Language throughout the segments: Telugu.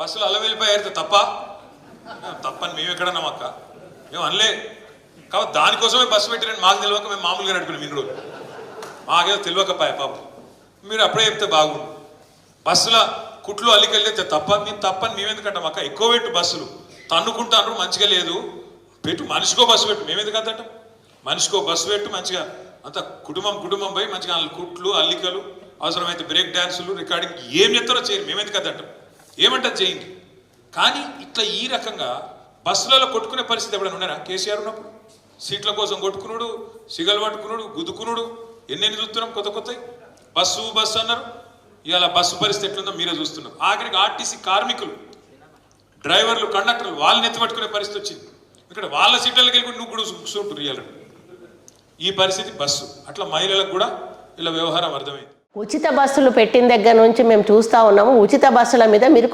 బస్సులు అల్ల వెళ్ళిపోయారు తప్ప తప్పని మేము ఎక్కడన్నాం అక్క? మేము అనలే. కాబట్టి దానికోసమే బస్సు పెట్టారని మాకు తెలియక మేము మామూలుగా నడుపుకున్నాం ఇన్ని రోజులు మాకేదో తెలియకపాయ పాపం. మీరు అప్పుడే చెప్తే బాగుండు. బస్సుల కుట్లు అల్లికెళ్ళితే తప్ప మేము తప్పని మేము ఎందుకంటాం అక్క? ఎక్కువ పెట్టు బస్సులు. తన్నుకుంటాను మంచిగా లేదు. పెట్టు మనిషికో బస్సు పెట్టు. మేము ఎందుకు అంతటం మనిషికో బస్సు పెట్టు మంచిగా. అంత కుటుంబం కుటుంబం పోయి మంచిగా కుట్లు అల్లికలు అవసరమైతే బ్రేక్ డ్యాన్సులు రికార్డింగ్ ఏం చెప్తారో చేయరు. మేము ఎందుకు అంతటం ఏమంటారు చేయండి కానీ ఇట్లా ఈ రకంగా బస్సులలో కొట్టుకునే పరిస్థితి ఎప్పుడైనా ఉన్నారా కేసీఆర్ ఉన్నప్పుడు? సీట్ల కోసం కొట్టుకునుడు సిగలు పట్టుకునుడు గుద్దుకునుడు ఎన్నెన్ని చూస్తున్నాం కొత్త కొత్త బస్సు బస్సు అన్నారు. ఇవాళ బస్సు పరిస్థితి ఎట్లుందో మీరే చూస్తున్నారు. ఆఖరికి ఆర్టీసీ కార్మికులు డ్రైవర్లు కండక్టర్లు వాళ్ళని ఎత్తిపట్టుకునే పరిస్థితి వచ్చింది. ఇక్కడ వాళ్ళ సీట్లకి వెళ్ళి నువ్వు కూడా చూసుకుంటు రియల్ ఈ పరిస్థితి బస్సు. అట్లా మహిళలకు కూడా ఇలా వ్యవహారం అర్థమైంది. ఉచిత బస్సులు పెట్టిన దగ్గర నుంచి మేము చూస్తూ ఉన్నాము. ఉచిత బస్సుల మీద మీరు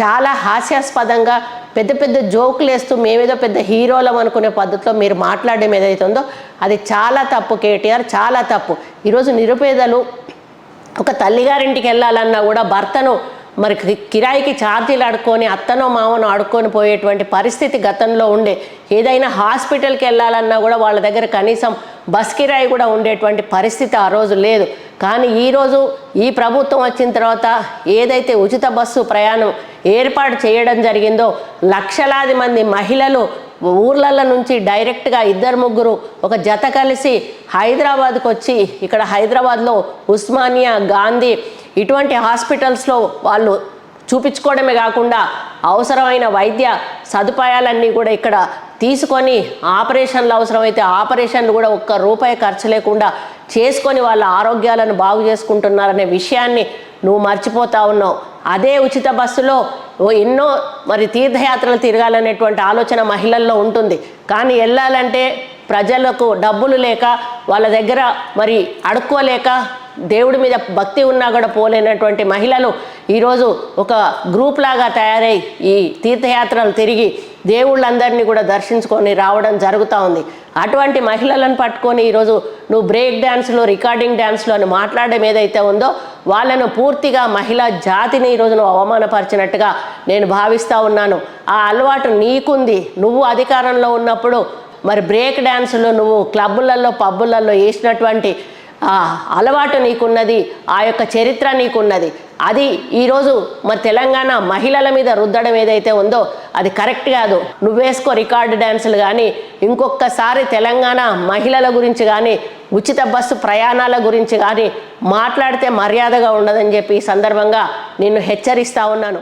చాలా హాస్యాస్పదంగా పెద్ద పెద్ద జోకులు వేస్తూ మేమేదో పెద్ద హీరోలం అనుకునే పద్ధతిలో మీరు మాట్లాడడం ఏదైతే ఉందో అది చాలా తప్పు కేటీఆర్ చాలా తప్పు. ఈరోజు నిరుపేదలు ఒక తల్లిగారింటికి వెళ్ళాలన్నా కూడా భర్తను మరి కిరాయికి ఛార్జీలు ఆడుకొని అత్తనో మామను ఆడుకొని పోయేటువంటి పరిస్థితి గతంలో ఉండే. ఏదైనా హాస్పిటల్కి వెళ్ళాలన్నా కూడా వాళ్ళ దగ్గర కనీసం బస్ కిరాయి కూడా ఉండేటువంటి పరిస్థితి ఆ రోజు లేదు. కానీ ఈరోజు ఈ ప్రభుత్వం వచ్చిన తర్వాత ఏదైతే ఉచిత బస్సు ప్రయాణం ఏర్పాటు చేయడం జరిగిందో లక్షలాది మంది మహిళలు ఊర్లల నుంచి డైరెక్ట్గా ఇద్దరు ముగ్గురు ఒక జత కలిసి హైదరాబాద్కు వచ్చి ఇక్కడ హైదరాబాద్లో ఉస్మానియా గాంధీ ఇటువంటి హాస్పిటల్స్లో వాళ్ళు చూపించుకోవడమే కాకుండా అవసరమైన వైద్య సదుపాయాలన్నీ కూడా ఇక్కడ తీసుకొని ఆపరేషన్లు అవసరమైతే ఆపరేషన్లు కూడా ఒక్క రూపాయి ఖర్చు లేకుండా చేసుకొని వాళ్ళ ఆరోగ్యాలను బాగు చేసుకుంటున్నారనే విషయాన్ని నువ్వు మర్చిపోతా ఉన్నావు. అదే ఉచిత బస్సులో ఎన్నో మరి తీర్థయాత్రలు తిరగాలనేటువంటి ఆలోచన మహిళల్లో ఉంటుంది. కానీ వెళ్ళాలంటే ప్రజలకు డబ్బులు లేక వాళ్ళ దగ్గర మరి అడుక్కోలేక దేవుడి మీద భక్తి ఉన్నా కూడా పోలేనటువంటి మహిళలు ఈరోజు ఒక గ్రూప్ లాగా తయారై ఈ తీర్థయాత్రలు తిరిగి దేవుళ్ళందరినీ కూడా దర్శించుకొని రావడం జరుగుతూ ఉంది. అటువంటి మహిళలను పట్టుకొని ఈరోజు నువ్వు బ్రేక్ డ్యాన్స్లో రికార్డింగ్ డ్యాన్స్లో అని మాట్లాడడం ఏదైతే ఉందో వాళ్ళను పూర్తిగా మహిళా జాతిని ఈరోజు నువ్వు అవమానపరిచినట్టుగా నేను భావిస్తూ ఉన్నాను. ఆ అలవాటు నీకుంది. నువ్వు అధికారంలో ఉన్నప్పుడు మరి బ్రేక్ డ్యాన్సులు నువ్వు క్లబ్బులలో పబ్బులలో వేసినటువంటి అలవాటు నీకున్నది ఆ యొక్క చరిత్ర నీకున్నది. అది ఈరోజు మరి తెలంగాణ మహిళల మీద రుద్దడం ఏదైతే ఉందో అది కరెక్ట్ కాదు. నువ్వేసుకో రికార్డు డ్యాన్సులు కానీ ఇంకొకసారి తెలంగాణ మహిళల గురించి కానీ ఉచిత బస్సు ప్రయాణాల గురించి కానీ మాట్లాడితే మర్యాదగా ఉండదని చెప్పి ఈ సందర్భంగా నిన్ను హెచ్చరిస్తా ఉన్నాను.